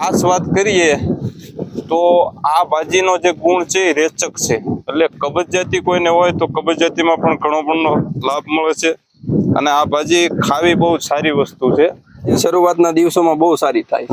વાત કરીએ તો આ ભાજીનો જે ગુણ છે એ રેચક છે. એટલે કબજિયાતી કોઈને હોય તો કબજિયાતીમાં પણ ઘણો પણ લાભ મળે છે. અને આ ભાજી ખાવી બહુ સારી વસ્તુ છે. શરૂઆતના દિવસોમાં બહુ સારી થાય.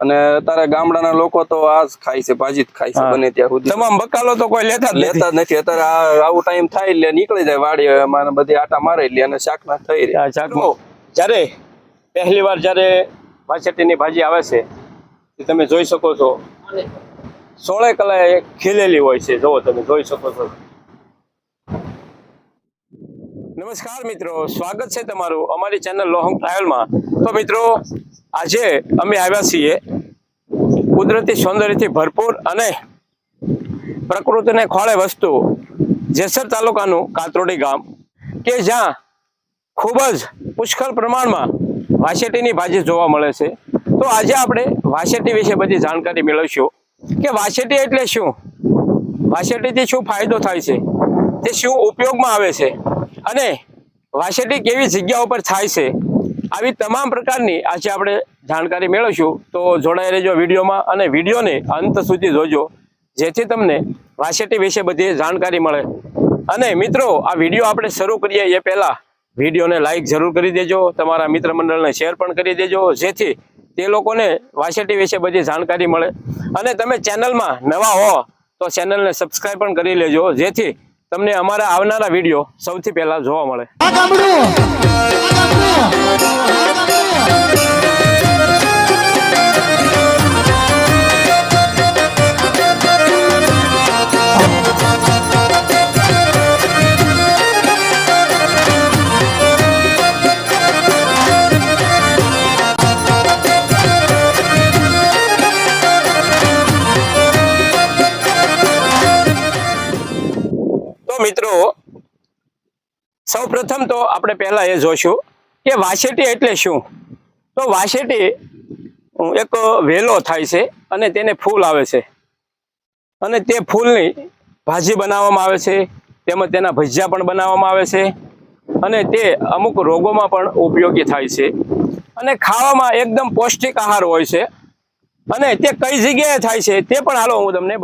અને અત્યારે ગામડાના લોકો તો આ જ ખાય છે ભાજી જ ખાય છે બને ત્યાં સુધી. તમામ બકાલો તો કોઈ લેતા જ લેતા નથી. અત્યારે આ આવું ટાઈમ થાય એટલે નીકળી જાય વાડી એમાં બધી આટા મારે એટલે અને શાક ના થઈ રહ્યા જ્યારે પહેલી વાર જ્યારે વાછેટીની ભાજી આવે છે એ તમે જોઈ શકો છો. સોળે કલા ખીલેલી હોય છે. જોવો તમે જોઈ શકો છો. નમસ્કાર મિત્રો સ્વાગત છે તમારું અમારી ચેનલ લોહંગ ટ્રાવેલમાં. તો મિત્રો આજે અમે આવ્યા છીએ કુદરતી સૌંદર્યથી ભરપૂર અને પ્રકૃતિને ખોળે વસ્તુ જેસર તાલુકાનું કાતરોડી ગામ કે જ્યાં ખૂબ જ પુષ્કળ પ્રમાણમાં વાસેટીની ભાજી જોવા મળે છે. તો આજે આપણે વાસેટી વિશે બધી જાણકારી મેળવીશું. કે વાસેટી એટલે શું? વાસેટીથી શું ફાયદો થાય છે? તે શું ઉપયોગમાં આવે છે? અને વાસેટી કેવી જગ્યા ઉપર થાય છે? આવી તમામ પ્રકારની આજે આપણે જાણકારી મેળવીશું. તો જોડાઈ રહેજો વિડીયોમાં અને વિડીયોને અંત સુધી જોજો, જેથી તમને વાસેટી વિશે બધી જાણકારી મળે. અને મિત્રો, આ વીડિયો આપણે શરૂ કરીએ એ પહેલાં વિડીયોને લાઇક જરૂર કરી દેજો, તમારા મિત્ર મંડળને શેર પણ કરી દેજો, જેથી તે લોકોને વાસેટી વિશે બધી જાણકારી મળે. અને તમે ચેનલમાં નવા હો, તો ચેનલને સબસ્ક્રાઈબ પણ કરી લેજો, જેથી તમને અમારા આવનારા વીડિયો સૌથી પહેલા જોવા મળે. પ્રથમ તો આપણે પહેલાં એ જોઈશું કે વાસેટી એટલે શું? તો વાસેટી એક વેલો થાય છે અને તેને ફૂલ આવે છે. અને તે ફૂલની ભાજી બનાવવામાં આવે છે, તેમજ તેના ભજીયા પણ બનાવવામાં આવે છે અને તે અમુક રોગોમાં પણ ઉપયોગી થાય છે. અને ખાવામાં એકદમ પૌષ્ટિક આહાર હોય છે અને તે કઈ જગ્યાએ થાય છે તે પણ હાલો હું તમને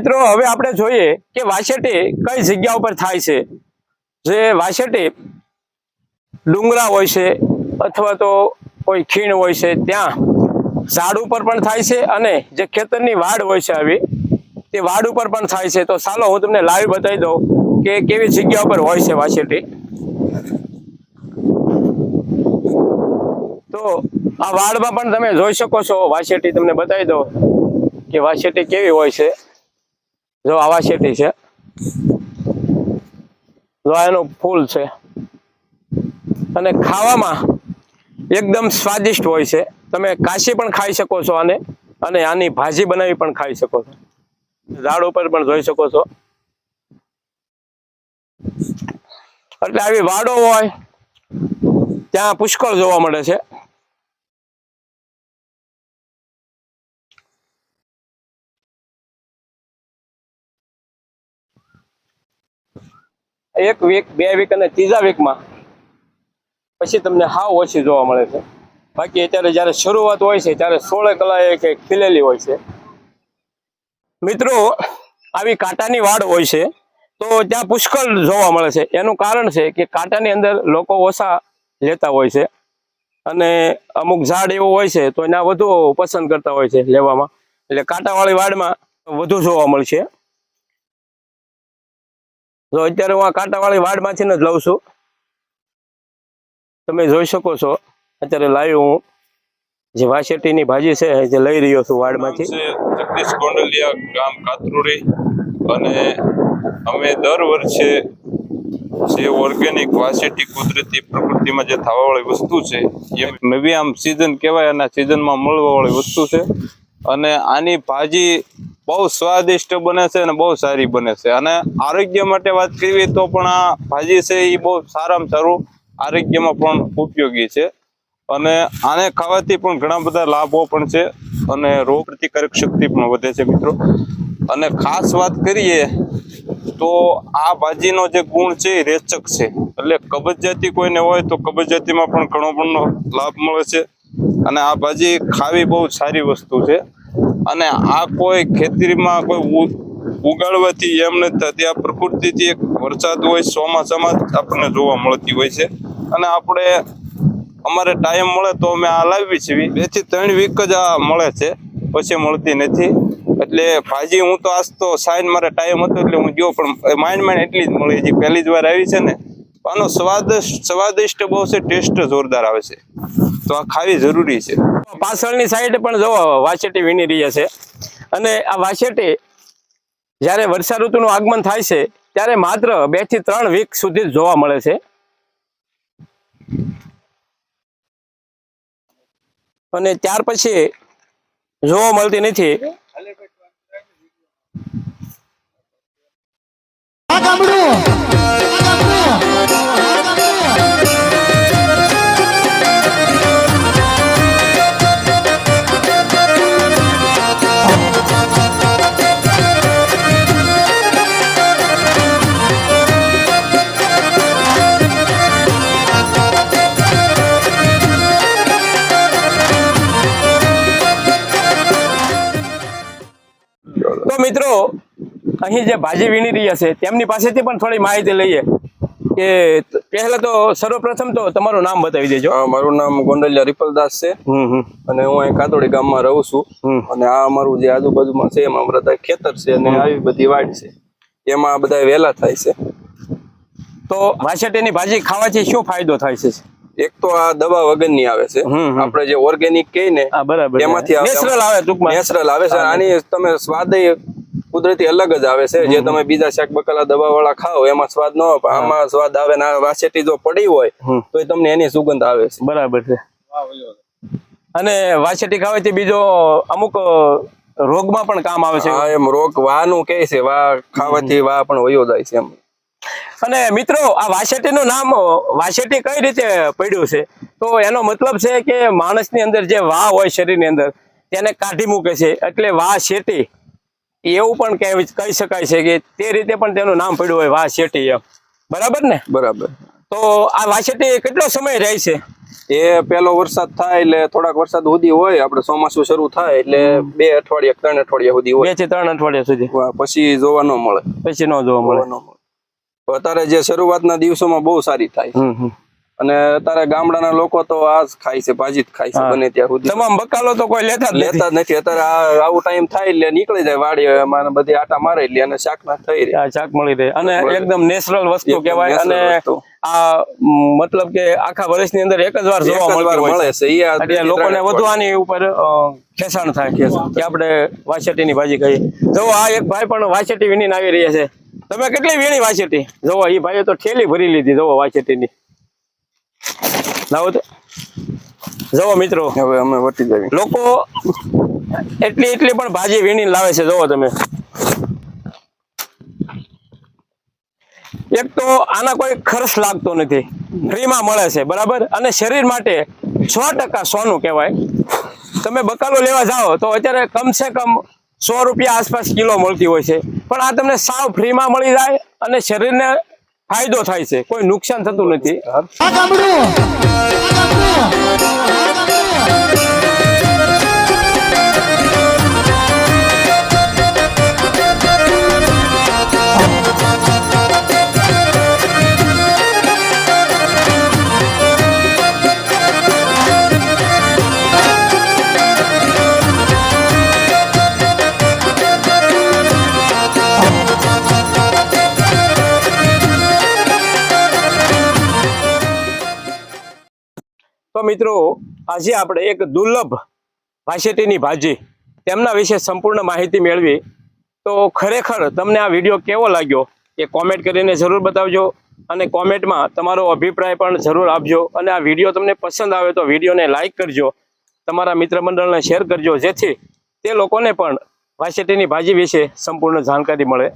મિત્રો, હવે આપણે જોઈએ કે વાસેટી કઈ જગ્યા ઉપર થાય છે. જે વાસેટી ડુંગરા હોય છે અથવા તો કોઈ ખીણ હોય છે, ત્યાં ઝાડ ઉપર પણ થાય છે અને જે ખેતરની વાડ હોય છે આવી, તે વાડ ઉપર પણ થાય છે. તો ચાલો હું તમને લાઈવ બતાવી દઉં કે કેવી જગ્યા ઉપર હોય છે વાસેટી તો આ વાડમાં પણ તમે જોઈ શકો છો વાસેટી તમને બતાવી દઉં કે વાસેટી કેવી હોય છે. જો આવા શેટી છે. જો એનું ફૂલ છે. અને ખાવામાં એકદમ સ્વાદિષ્ટ હોય છે. તમે કાશી પણ ખાઈ શકો છો આને. અને આની ભાજી બનાવી પણ ખાઈ શકો છો. ઝાડ ઉપર પણ જોઈ શકો છો. એટલે આવી વાડો હોય, ત્યાં પુષ્કળ જોવા મળે છે. એક વીક બે વીક અને ત્રીજા વીકમાં પછી તમને હાવ ઓછી જોવા મળે છે. બાકી અત્યારે જ્યારે શરૂઆત હોય છે, ત્યારે સોળે કલાએ કે ખીલેલી હોય છે. મિત્રો, આવી કાંટાની વાડ હોય છે, તો ત્યાં પુષ્કળ જોવા મળે છે. એનું કારણ છે કે કાંટાની અંદર લોકો ઓછા લેતા હોય છે અને અમુક ઝાડ એવું હોય છે, તો એના વધુ પસંદ કરતા હોય છે લેવામાં. એટલે કાંટાવાળી વાડમાં વધુ જોવા મળશે. તો અત્યારે હું આ કાંટાવાળી વાડમાંથી જ લઉં છું. તમે જોઈ શકો છો, અત્યારે લાવ્યો હું. જે વાસેટીની ભાજી છે જે લઈ રહ્યો છું વાડમાંથી. જગદીશ ગોંડલિયા ગામ કાતરુડી. અને અમે દર વર્ષે જે ઓર્ગેનિક વાસેટી કુદરતી પ્રકૃતિમાં જે થવાવાળી વસ્તુ છે, એ નવી આમ સિઝન કહેવાય અને સિઝનમાં મળવાવાળી વસ્તુ છે. અને આની ભાજી બહુ સ્વાદિષ્ટ બને છે અને બહુ સારી બને છે. અને આરોગ્ય માટે વાત કરવી તો પણ આ ભાજી છે એ બહુ સારામાં સારું આરોગ્યમાં પણ ઉપયોગી છે. અને આને ખાવાથી પણ ઘણા બધા લાભો પણ છે અને રોગ પ્રતિકારક શક્તિ પણ વધે છે મિત્રો. અને ખાસ વાત કરીએ તો આ ભાજીનો જે ગુણ છે એ રેચક છે. એટલે કબજિયાતી કોઈને હોય તો કબજિયાતીમાં પણ ઘણો પણ લાભ મળે છે. અને આ ભાજી ખાવી બહુ સારી વસ્તુ છે. અને આ કોઈ ખેતરીમાં કોઈ ઉગાડવાથી એમ નથી થતી. પ્રકૃતિથી એક વરસાદ હોય, ચોમાસામાં જ આપણને જોવા મળતી હોય છે. અને આપણે, અમારે ટાઈમ મળે તો અમે આ લાવી છીએ. બેથી ત્રણ વીક જ આ મળે છે. પછી મળતી નથી. એટલે ભાજી હું તો આજ તો સાઈન મારે ટાઈમ હતો એટલે હું ગયો, પણ માંડ માંડ એટલી જ મળી હજી પહેલી જ વાર આવી છે ને. આનો સ્વાદ, સ્વાદિષ્ટ બહુ છે, ટેસ્ટ જોરદાર આવે છે. તો આ ખાવી જરૂરી છે. પાછળની સાઈડ પણ જો વાસેટી વીણી રહ્યા છે. અને આ વાસેટી જ્યારે વર્ષા ઋતુનું આગમન થાય છે, ત્યારે માત્ર બેથી ત્રણ વીક સુધી જોવા મળે છે. અને ત્યાર પછી જોવા મળતી નથી. અહીં જે ભાજી વીણી રહ્યા છે તેમની પાસેથી પણ થોડી માહિતી લઈએ. કે પહેલા તો સર્વપ્રથમ તો તમારું નામ બતાવી દેજો. મારું નામ ગોંડલિયા રિપલદાસ છે. અને હું અહીં કાતોડી ગામમાં રહું છું. અને આ અમારું જે આજુબાજુમાં છે એમાં બધા ખેતર છે અને આવી બધી વાડ છે. એમાં બધા વેલા થાય છે. તો વાસેટીની ભાજી ખાવાથી શું ફાયદો થાય છે? એક તો આ દવા વગરની આવે છે. આપણે જે ઓર્ગેનિક કહીએ ને બરાબર. એમાંથી આવે. નેચરલ આવે ટૂંકમાં. નેચરલ આવે છે. આની તમે સ્વાદ કુદરતી અલગ જ આવે છે. જે તમે બીજા શાક બકાલા દવા વાળા ખાઓ એમાં સ્વાદ ન આવે આમાં સ્વાદ આવે ને વાસેટી જો પડી હોય તો તમને એની સુગંધ આવે છે. બરાબર છે. અને વાસેટી ખાવાથી બીજો અમુક રોગમાં પણ કામ આવે છે. એમ રોગ વાનું કે છે વા ખાવાથી વા પણ વયો જાય છે એમ. અને મિત્રો આ વાસેટી નું નામ વાસેટી કઈ રીતે પડ્યું છે? તો એનો મતલબ છે કે માણસની અંદર જે વા હોય શરીરની અંદર તેને કાઢી મૂકે છે. એટલે વા શેટી એવું પણ કહી શકાય છે કે તે રીતે પણ તેનું નામ પડ્યું હોય વા શેટી એમ. બરાબર ને? બરાબર. તો આ વાસેટી કેટલો સમય રહે છે? એ પેલો વરસાદ થાય એટલે થોડાક વરસાદ સુધી હોય આપણે ચોમાસું શરૂ થાય એટલે બે અઠવાડિયા ત્રણ અઠવાડિયા સુધી હોય. બેથી ત્રણ અઠવાડિયા સુધી. પછી જોવા ન મળે. પછી ન જોવા મળે. ન મળે. તો અત્યારે જે શરૂઆતના દિવસોમાં બહુ સારી થાય. અને અત્યારે ગામડાના લોકો તો આ જ ખાય છે ભાજી જ ખાય છે બને ત્યાં સુધી. તમામ બકાલો તો કોઈ લેતા લેતા નથી. અત્યારે આ આવું ટાઈમ થાય એટલે નીકળી જાય વાડી એમાં બધી આટા મારે એટલે અને શાક ના થઈ રહી. શાક મળી રહે. અને એકદમ નેચરલ વસ્તુ કહેવાય. અને આ મતલબ કે આખા વર્ષની અંદર એક જ વાર જોવા મળે છે. એટલે લોકોને વધુ આની ઉપર અ, થાય. કે આપણે વાસેટીની ભાજી ખાઈએ. જો આ એક ભાઈ પણ વાસેટી વીણીને આવી રહ્યા છે. તમે કેટલી વીણી વાસેટી? જોવો એ ભાઈએ તો ઠેલી ભરી લીધી. જોવો વાસેટીની. લાવો તો. જોવો મિત્રો. હવે અમે વટી જઈએ લોકો એટલી એટલી પણ ભાજી વીણી લાવે છે જવો તમે. એક તો આના કોઈ ખર્ચ લાગતો નથી. ફ્રીમાં મળે છે બરાબર? અને શરીર માટે છ ટકા સોનું કહેવાય. તમે બકાલો લેવા જાઓ તો અત્યારે કમસે કમ સો રૂપિયા આસપાસ કિલો મળતી હોય છે. પણ આ તમને સાવ ફ્રીમાં મળી જાય અને શરીરને ફાયદો થાય છે કોઈ નુકસાન થતું નથી. તો મિત્રો, આજે આપણે એક દુર્લભ વાસેટીની ભાજી તેમના વિશે સંપૂર્ણ માહિતી મેળવી. તો ખરેખર તમને આ વીડિયો કેવો લાગ્યો એ કોમેન્ટ કરીને જરૂર બતાવજો અને કોમેન્ટમાં તમારો અભિપ્રાય પણ જરૂર આપજો અને આ વીડિયો તમને પસંદ આવે તો વિડીયોને લાઇક કરજો, તમારા મિત્ર મંડળને શેર કરજો, જેથી તે લોકોને પણ વાસેટીની ભાજી વિશે સંપૂર્ણ જાણકારી મળે.